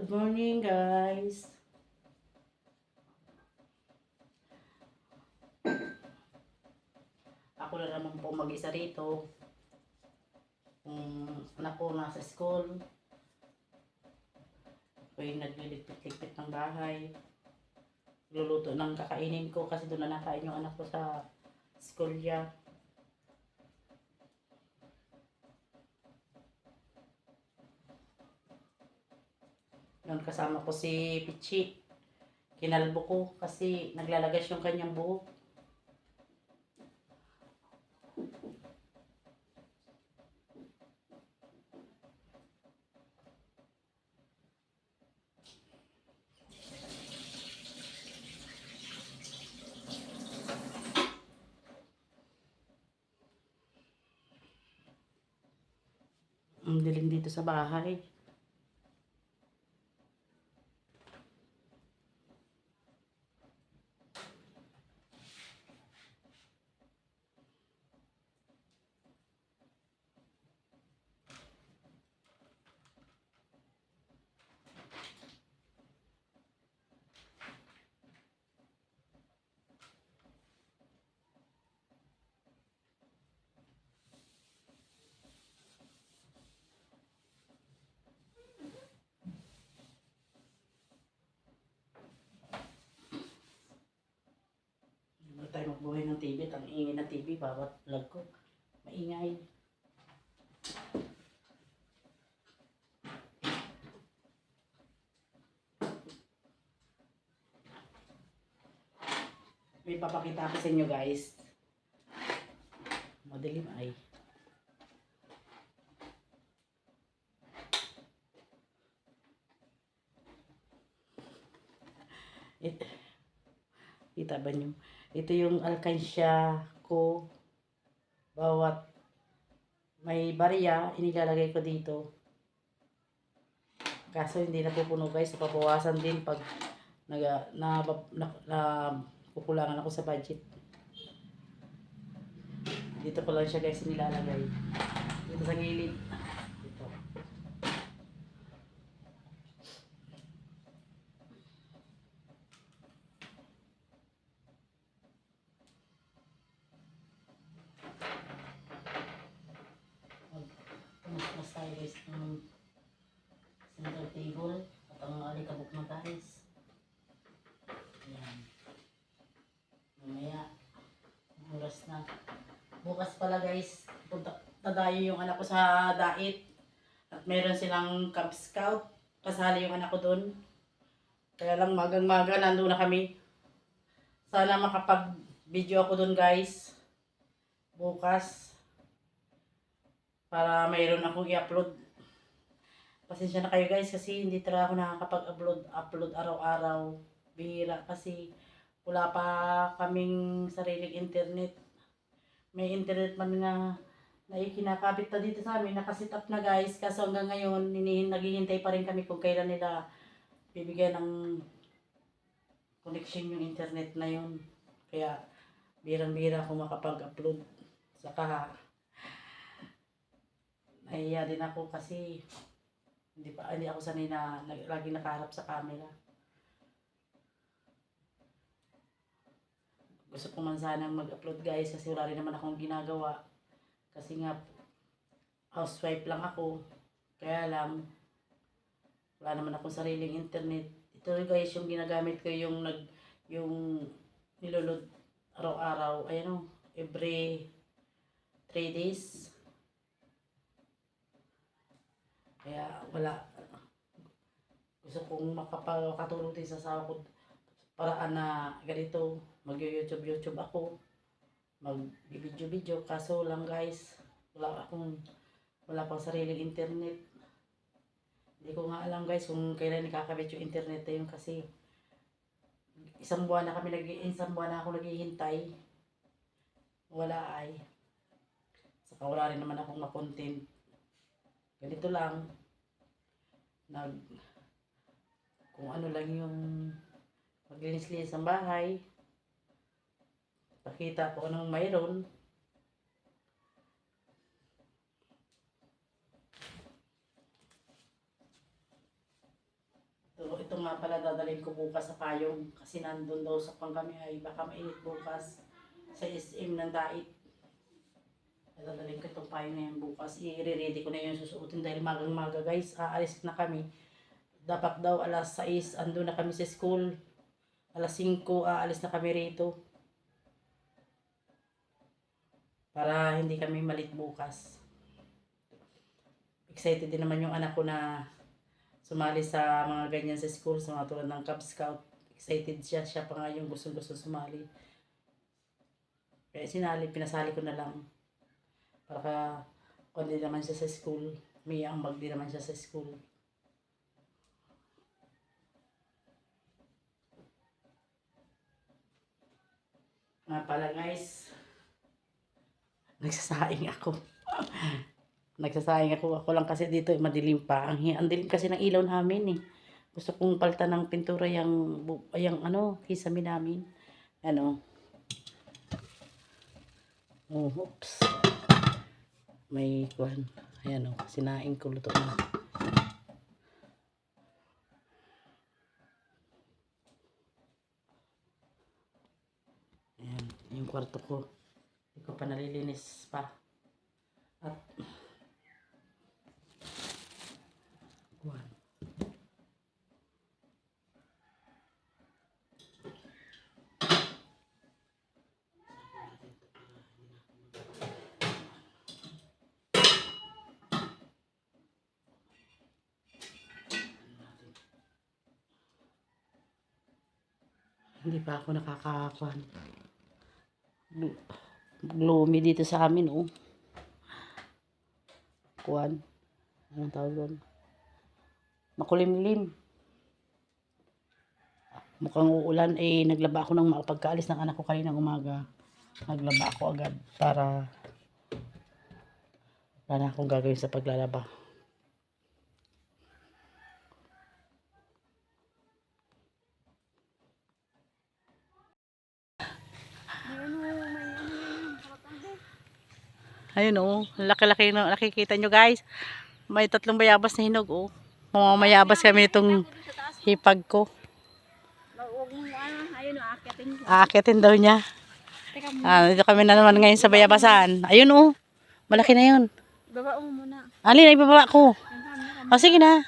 Good morning, guys. Ako na naman po mag-isa rito. Kung anak ko nasa school. Ako yung nagliligpit-ligpit ng bahay. Luluto ng kakainin ko kasi doon na nakain yung anak ko sa school niya. Noon kasama ko si Pichi. Kinalbo ko kasi naglalagas yung kanyang buhok. Ang dilim dito sa bahay. Hindi tayo magbuhay ng TV. Ang ingay ng TV, bawat vlog ko. Maingay. May papakita ko sa inyo guys. Madilim ay. It, kita ba niyo? Ito yung alkansya ko. Bawat may barya, inilalagay ko dito. Kaso hindi napupuno guys. Papawasan din pag nag, na, na, na, kukulangan ako sa budget. Dito ko lang siya guys nilalagay. Dito sa gilid. Dito. Mas tayo guys ng center table at ang alikabok na guys. Ayan. Mamaya, oras na. Bukas pala guys, punta, tadayo yung anak ko sa dait. At meron silang Cub Scout. Kasali yung anak ko doon. Kaya lang magang-maga nandun na kami. Sana makapag-video ako doon guys. Bukas. Para mayroon akong i-upload. Pasensya na kayo guys kasi hindi talaga ako nakakapag-upload upload araw-araw. Bihira kasi wala pa kaming sariling internet. May internet man nga na ikinakabit na dito sa amin, nakasit up na guys. Kaso hanggang ngayon, naghihintay pa rin kami kung kailan nila bibigyan ng connection yung internet na yun. Kaya, birang-bira ako makapag-upload. Saka, nahiya din ako kasi hindi pa hindi ako sanay na lagi nakaharap sa camera. Gusto ko man sanang mag-upload guys kasi wala rin naman akong ginagawa. Kasi nga housewife lang ako. Kaya lang wala naman akong sariling internet. Ito guys yung ginagamit ko yung nag yung nilulod araw-araw. Ayan o, every 3 days. Kaya wala. Gusto kong makapagkatulong din sa asawa ko paraan na ganito. Mag-YouTube, YouTube ako. Mag-video-video. Kaso lang guys, wala akong, wala pang sariling internet. Hindi ko nga alam guys kung kailan nakakabit yung internet na yun kasi isang buwan na kami isang buwan na ako naghihintay. Wala ay. Saka wala rin naman akong makontent. Ganito lang. Nag kung ano lang yung maglinis-linis ng bahay. Pakita ko anong mayroon. nga pala dadalhin ko bukas sa payong kasi nandun daw sa pang kami ay baka mainit bukas sa SM ng dait. Dadalhin ko itong payong na yan bukas. I-ready ko na yung susuotin dahil magang maga guys. Aalis na kami. Dapat daw alas 6 ando na kami sa school. Alas 5 aalis na kami rito. Para hindi kami malit bukas. Excited din naman yung anak ko na sumali sa mga ganyan sa school, sa mga tulad ng Cub Scout. Excited siya, siya pa nga yung gusto-gusto sumali. Kaya sinali, pinasali ko na lang. Para ka, kung di naman siya sa school, may ambag din naman siya sa school. Nga pala guys, nagsasaing ako. nagsasaing ako. Ako lang kasi dito, madilim pa. Ang, ang dilim kasi ng ilaw namin eh. Gusto kong palta ng pintura yung, yung ano, kisame namin. Ano. Oh, oops. May kuhan. Ayan o, sinaing ko luto na. Ayan, yung kwarto ko. Hindi ko pa nalilinis pa. At kuhan. Hindi pa ako nakakakuan. Gl- Gloomy dito sa amin, oh. Kuan. Anong tawag doon? Makulimlim. Mukhang uulan, eh, naglaba ako ng makapagkaalis ng anak ko kaninang umaga. Naglaba ako agad para wala na akong gagawin sa paglalaba. Ayun oh, laki-laki na nakikita nyo guys. May tatlong bayabas na hinog oh. Mamamayabas kami itong hipag ko. Huwag mo ano, ayun o, akitin ko. Aakitin daw niya. Ah, dito kami na naman ngayon sa bayabasan. Ayun oh. Malaki na yun. baba mo muna. Alin, ay baba ko. Ang camera mo. O sige na.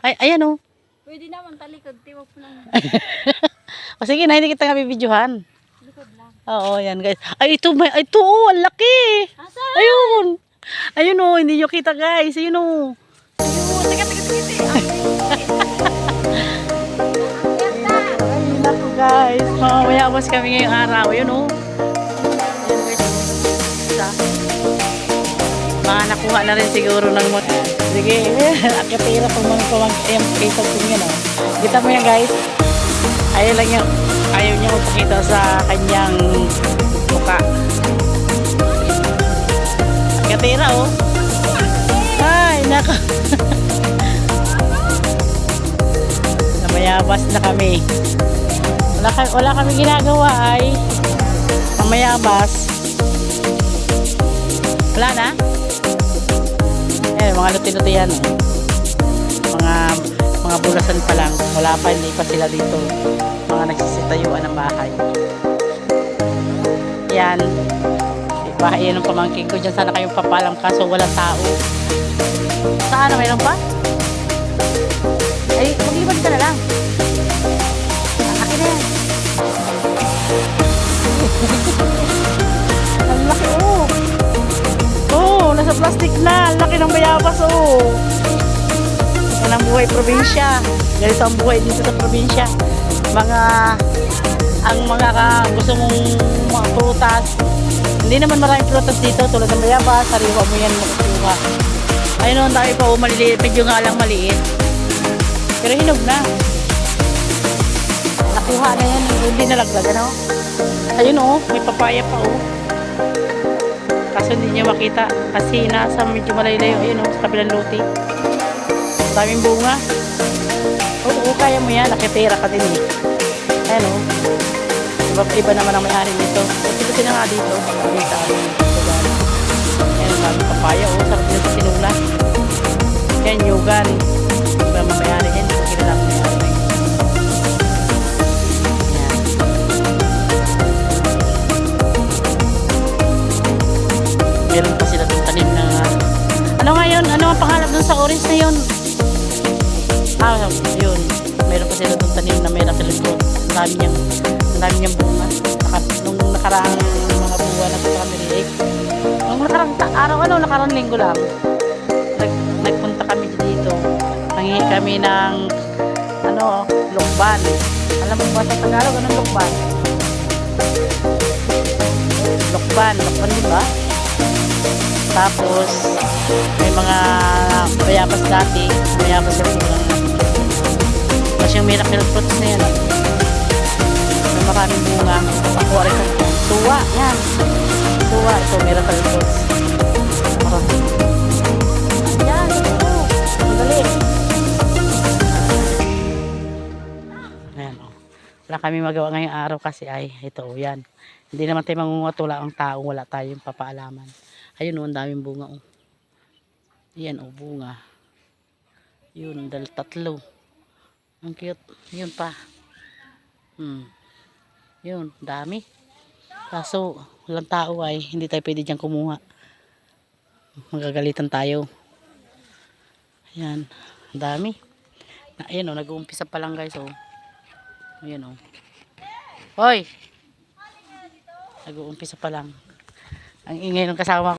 Ay, ayan oh. Pwede naman talikod, tiwag mo lang. O sige na, hindi kita nga bibidyohan. Oo, yan guys. Ay, ito, may, ay, ito oh, ang laki. Asa? Ayun. Ayun oh, hindi nyo kita guys. Ayun oh. Ayun, teka, teka, teka. Ayun ako guys. Mamamayabas kami ngayong araw. Ayun oh. Ayun guys. Mga nakuha na rin siguro ng mo. Sige. Akatira kung mga pamang ayun, kita ko yan oh. Kita mo yan guys. Ayaw lang yung ayaw niya magpakita sa kanyang mukha. Akatira oh. Ay, nako. Namayabas na kami. Wala, wala kami ginagawa ay mamayabas. Wala na? Eh, mga luti-luti yan. oh. Mga mga bulasan pa lang. Wala pa, hindi pa sila dito. Mga nagsisitayuan ng bahay. Yan. Bahay yan ng pamangkin ko. Diyan sana kayong papalam kaso wala tao. Saan? Mayroon pa? Ay, maglibad ka na lang. Na yan. Ang laki, oh. Oh, nasa plastic na. Ang laki ng bayabas, oh. Buhay probinsya. Ganito ang buhay dito sa probinsya. Mga, ang mga ka, gusto mong mga prutas. Hindi naman maraming prutas dito tulad ng bayabas. Sariwa mo yan makukuha. Ayun, ang dami pa, oh, maliliit. Medyo nga lang maliit. Pero hinog na. Nakuha na yan. Hindi nalagdagan, oh. Ayun, oh. May papaya pa, oh. Kaso hindi niya makita. Kasi nasa medyo malaylayo. Ayun, oh. Sa kabilang luti daming bunga. Oo, kaya mo yan. Nakitira ka din eh. Ayan o. Diba, iba naman ang may-ari nito. Kasi na nga dito. Dito sa amin. Ayan, daming papaya o. Sarap nito sinula. Ayan, yugan. Diba, may-ari yan. Hindi ko kinalap na meron pa sila ng tanim na ano nga yun, ano ang pangalap dun sa orange na yun Ah, yun. Meron pa sila doon tanim na miracle fruit. Ang dami niyang, ang dami niyang bunga. Naka, nung nakaraang mga buwan na sa kami lake. Nung nakaraang ta- araw, ano, nakaraang linggo lang. Nag, nagpunta kami dito. Nangihi kami ng, ano, lukban. Alam mo ba sa Tagalog, anong lukban? Lukban, lukban di ba? Tapos, may mga bayabas dati. Bayabas yung mga tapos yung miracle fruits na yan. May maraming bunga. Pakuha rin kami. Tuwa, yan. Tuwa, ito miracle fruits. Marami. Yan, ito. Ang dali. Ayan, oh. Wala kami magawa ngayong araw kasi ay, ito, yan. Hindi naman tayo mangungatula ang tao, wala tayong papaalaman. Ayun, oh, ang daming bunga, oh. Yan, oh, bunga. Yun, dahil tatlo. Ang cute. Yun pa. Hmm. Yun, dami. Kaso, walang tao ay, hindi tayo pwede dyan kumuha. Magagalitan tayo. Ayan, dami. Ayan o, nag-uumpisa pa lang guys o. Ayan o. Hoy! Nag-uumpisa pa lang. Ang ingay ng kasama ko.